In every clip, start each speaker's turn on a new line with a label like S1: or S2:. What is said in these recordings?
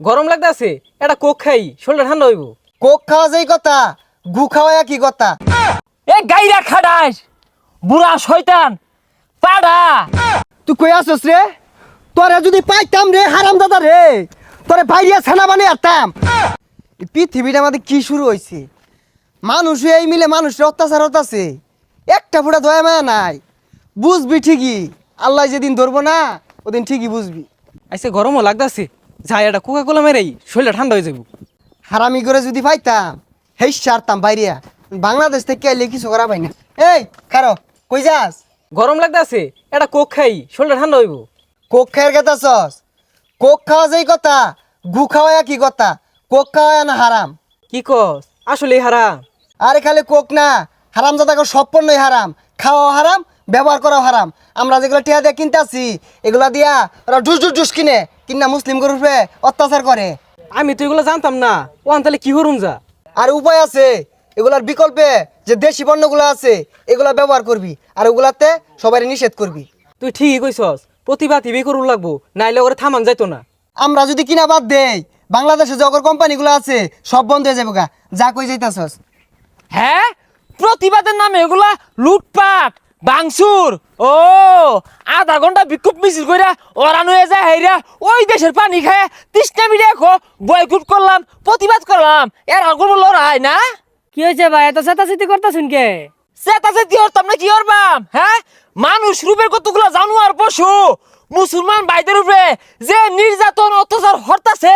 S1: গরম লাগতেছে এটা কোক খাই শরীরটা ঠান্ডা হইব।
S2: কোক খাওয়া যেই কথা গু খাওয়া কি কথা।
S3: এ গাইরা খাডাস বুড়া শয়তান পাড়া।
S2: তুই কই আসছ রে? তোরে যদি পাইতাম রে হারাম দাদা রে তোরে বাইরিয়া ছানা বানিয়ে আরতাম এই পৃথিবীটা আমাদের কি শুরু হয়েছে মানুষ এই মিলে মানুষের অত্যাচার হতাছে। একটা ফুটা দয়া মায়া নাই। বুঝবি ঠিকই আল্লাহ যেদিন ধরবো না ওদিন ঠিকই বুঝবি।
S1: আইসে গরমও লাগতেছে। যাই এটা কোকা কোলা মেরাই শরীরটা ঠান্ডা হয়ে যাব
S2: হারামি করে যদি পাইতাম হেই সারতাম বাইরিয়া বাংলাদেশ থেকে এলে কিছু করা পাই না। এই খারো কই যাস?
S1: গরম লাগতেছে এটা কোক খাই শরীরটা ঠান্ডা হইব।
S2: কোক খায়ের কথা সস। কোক খাওয়া যেই কথা গু খাওয়া কি কথা? কোক খাওয়া না হারাম?
S1: কি কস? আসলে হারাম।
S2: আরে খালি কোক না হারাম জাদাকে সব পণ্যই হারাম। খাওয়া হারাম ব্যবহার করাও হারাম। আমরা যেগুলো টিয়া দিয়ে কিনতে আসি এগুলা দিয়া ওরা ডুস ডুস ডুস কিনে কিনা মুসলিম গ্রুপে অত্যাচার করে।
S1: আমি তো এগুলো জানতাম না। ও তাহলে কি করুম যা?
S2: আর উপায় আছে এগুলার বিকল্পে যে দেশি পণ্যগুলো আছে এগুলা ব্যবহার করবি আর ওগুলাতে সবাই নিষেধ করবি।
S1: তুই ঠিকই কইছস প্রতিভা টিভি করুন লাগবো নাইলে ওরে থামান যাইতো না।
S2: আমরা যদি কিনা বাদ দেই বাংলাদেশে যে অগর কোম্পানিগুলো আছে সব বন্ধ হয়ে যাবে গা যা কই যাইতাছস।
S3: হ্যাঁ? প্রতিবাদের নামে এগুলা লুটপাট। বাংসুর, ও, আধা ঘণ্টা বিক্ষোভ মিছিল কইরা ওরানো হয়ে যায় হেরা ওই দেশের পানি খায় তৃষ্ণা মিডিয়া খো বয়কুট করলাম, প্রতিবাদ করলাম। এর আগুন লড়াই না?
S4: কি হয়েছে ভাই? এত চেতাচেতি করতেছেন কে?
S3: সেটা কি হরতাম না কি হরবাম হ্যাঁ? মানুষ রূপের কতগুলো জানোয়ার পশু মুসলমান ভাইদের উপরে যে নির্যাতন অত্যাচার হরতাছে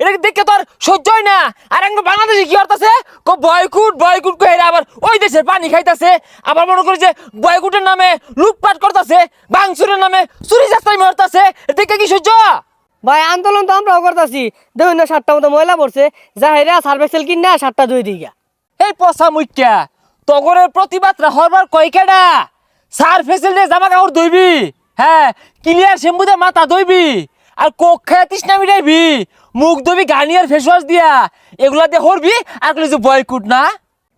S3: এটাকে দেখে তো আর সহ্য হয় না। আর একটা বাংলাদেশে কি হরতাছে? কো বয়কুট বয়কুট কহে আবার ওই দেশের পানি খাইতাছে। আবার মনে করে যে বয়কুটের নামে লুটপাট করতাছে বাংসুরের নামে চুরি যাত্রায় হরতাছে দেখে কি সহ্য?
S4: ভাই আন্দোলন তো আমরাও করতেছি। দেখুন না সাতটা মতো ময়লা পড়ছে। যা হেরা সার্ভেসেল কিনা সাতটা দুই দিঘা
S3: এই পচা মুখ্যা তগরের প্রতিবাদরা হরবার কয়কেডা সার ফেসিলিটি জামা কাপড় ধুইবি? হ্যাঁ ক্লিয়ার শ্যাম্পু দিয়ে মাথা ধুইবি? আর কোক খায় তৃষ্ণা মিটাইবি? মুখ ধুবি গার্নিয়ার ফেস ওয়াশ দিয়া? এগুলা দিয়ে হরবি আর যে বয়কুট না?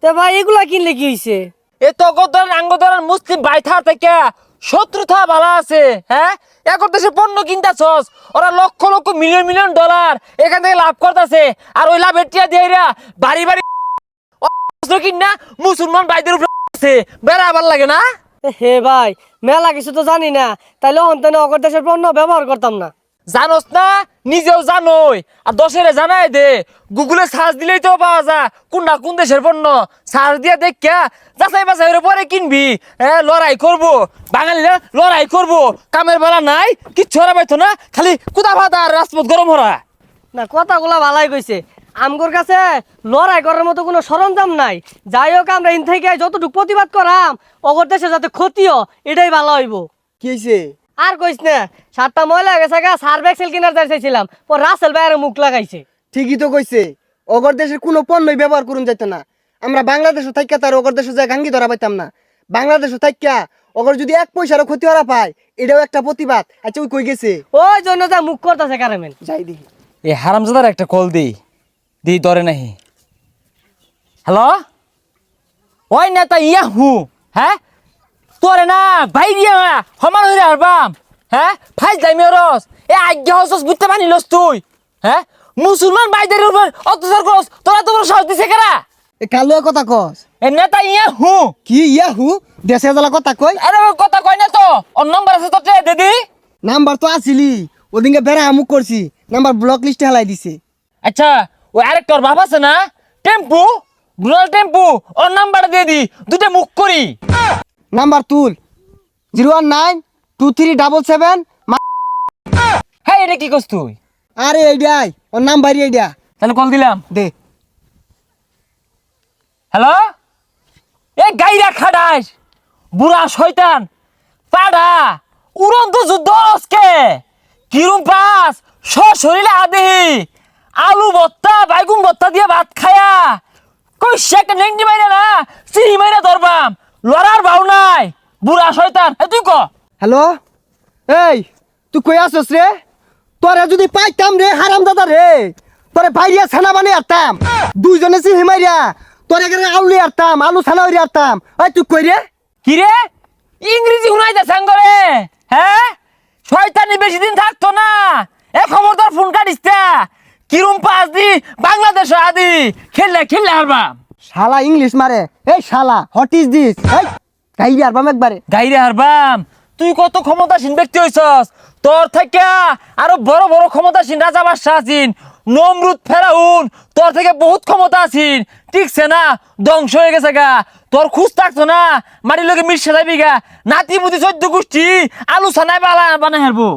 S4: তো ভাই এগুলা কিনলে কি হয়েছে
S3: এ তগর ধরেন আঙ্গ ধরেন মুসলিম বাইথা থেকে শত্রুতা ভালো আছে হ্যাঁ? এখন দেশে পণ্য কিনতাছস। ওরা lakh lakh million million dollar এখান থেকে লাভ করতেছে। আর ওই লাভের টিয়া দিয়ে বাড়ি বাড়ি কিনা মুসলমান ভাইদের উপরে আছে। বেড়া লাগে না?
S4: হে ভাই মেলা কিছু তো জানি না। তাইলে অন্তনে অগর দেশের পণ্য ব্যবহার করতাম না।
S3: জানোস না? নিজেও জানোই। আর দশেরে জানাই দে গুগলে সার্চ দিলেই তো পাওয়া যায় কোন না কোন দেশের পণ্য। সার্চ দিয়ে দেখা যাচাই বাছাই করে পরে কিনবি। হ্যাঁ লড়াই করব। বাঙালিরা লড়াই করব। কামের বেলা নাই কিচ্ছু হারা পাইতো না। খালি কুদা ভাতা আর রাজপথ গরম হরা
S4: না কথাগুলা ভালাই কইছে। আমগোর কাছে লড়াই করার মতো কোনো সরঞ্জাম নাই। যাই হোক আমরা ইন থেকে যতটুকু প্রতিবাদ করাম অগর দেশে যাতে ক্ষতিও এটাই ভালো হইব।
S2: কি হয়েছে
S4: আর কইস না সাতটা ময়লা গেছে গা সার্ভেক্সেল কিনার যাই চাইছিলাম ও রাসেল ভাইয়ের মুখ লাগাইছে।
S2: ঠিকই তো কইছে অগর দেশের কোনো পণ্যই ব্যবহার করুন যাইতো না। আমরা বাংলাদেশও থাইকা তার অগর দেশে যায় গাঙ্গি ধরা পাইতাম না। বাংলাদেশও থাইকা অগর যদি এক পয়সারও ক্ষতি হরা পায় এটাও একটা প্রতিবাদ। আচ্ছা ওই কই গেছে?
S4: ওই জন্য যা মুখ করতেছে কারেমেন
S2: যাই দেখি।
S3: এ হারামজাদার একটা কল দিই। দিই ধরে নাহি। হ্যালো? ওই নেতা ইয়া হু হ্যাঁ তোরে না ভাই দিয়া সমান হইরে হারবাম হ্যাঁ ফাইজ যাই মেরস এ আজ্ঞা হসস বুঝতে পারিলস তুই। হ্যাঁ মুসলমান ভাইদের উপর অত্যাচার করস তোরা তো বড় সাহস দিছে কেরা?
S2: এ কালুয়া কথা কস।
S3: এ নেতা ইয়া হু।
S2: কি ইয়া হু? দেশে জ্বালা কথা কই?
S3: আরে কথা কই না তো। ওর নম্বর আছে তো দিদি।
S2: নাম্বার তো আসিলি ওদিনকে বেড়া আমুক করছি। নাম্বার ব্লক লিস্টে হেলাই দিছে।
S3: আচ্ছা ওই আরেকটার বাপ আছে না? টেম্পু? Rural tempo? ওর নাম্বার দিয়ে দি দুটো মুখ করি।
S2: নাম্বার তুল। Zero one nine two three double seven
S3: হ্যাঁ এটা কি করছ তুই?
S2: আরে ওর নাম্বারই
S3: তাহলে কল দিলাম।
S2: দে।
S3: হ্যালো? এ গাইরা খাডাস বুড়া শয়তান। পাড়া। উড়ন্ত যুদ্ধ আজকে। কিরম পাস। সশরীরে আদেহি আলু ভত্তা বাইগুন ভত্তা দিয়ে ভাত খায়া কই সে একটা নেংটি মাইরা না চিনি মাইরা ধরবাম। লড়ার ভাও নাই বুড়া শয়তান। এ তুই ক?
S2: হ্যালো? এই তুই কই আসছ রে? তোরে যদি পাইতাম রে হারাম দাদা রে। তোরে বাইরিয়া ছানা বানিয়ে আরতাম। দুইজনে সি হিমাইরিয়া তোরে এখানে আউলি আরতাম আলু ছানা হইরে আরতাম। এই তুই কই রে?
S3: কি রে? ইংরেজি শুনাইতে সাঙ্গরে হ্যাঁ? শয়তানি বেশি দিন থাকতো না এ খবরদার ফোন কাটিস তা। কিরম পাস দি? বাংলাদেশ আদি। খেললে খেললে হারবাম
S2: শালা ইংলিশ মারে। এই শালা হোয়াট ইজ দিস এই গাইবি আরবাম একবারে।
S3: গাইরে হারবাম। তুই কত ক্ষমতাসীন ব্যক্তি হইছস? তোর থেকে আরও বড় বড় ক্ষমতাসীন রাজা বাদশাহ আছিন। নমরুদ ফেরাউন তোর থেকে বহুত ক্ষমতা আছিন। ঠিকছে না ধ্বংস হয়ে গেছে গা। তোর খুঁজ থাকতো না মাটির লোকে মিশে যাবি গা। নাতি মুতি চোদ্দ গোষ্ঠী আলু সানাই বালা বানাই হারবো।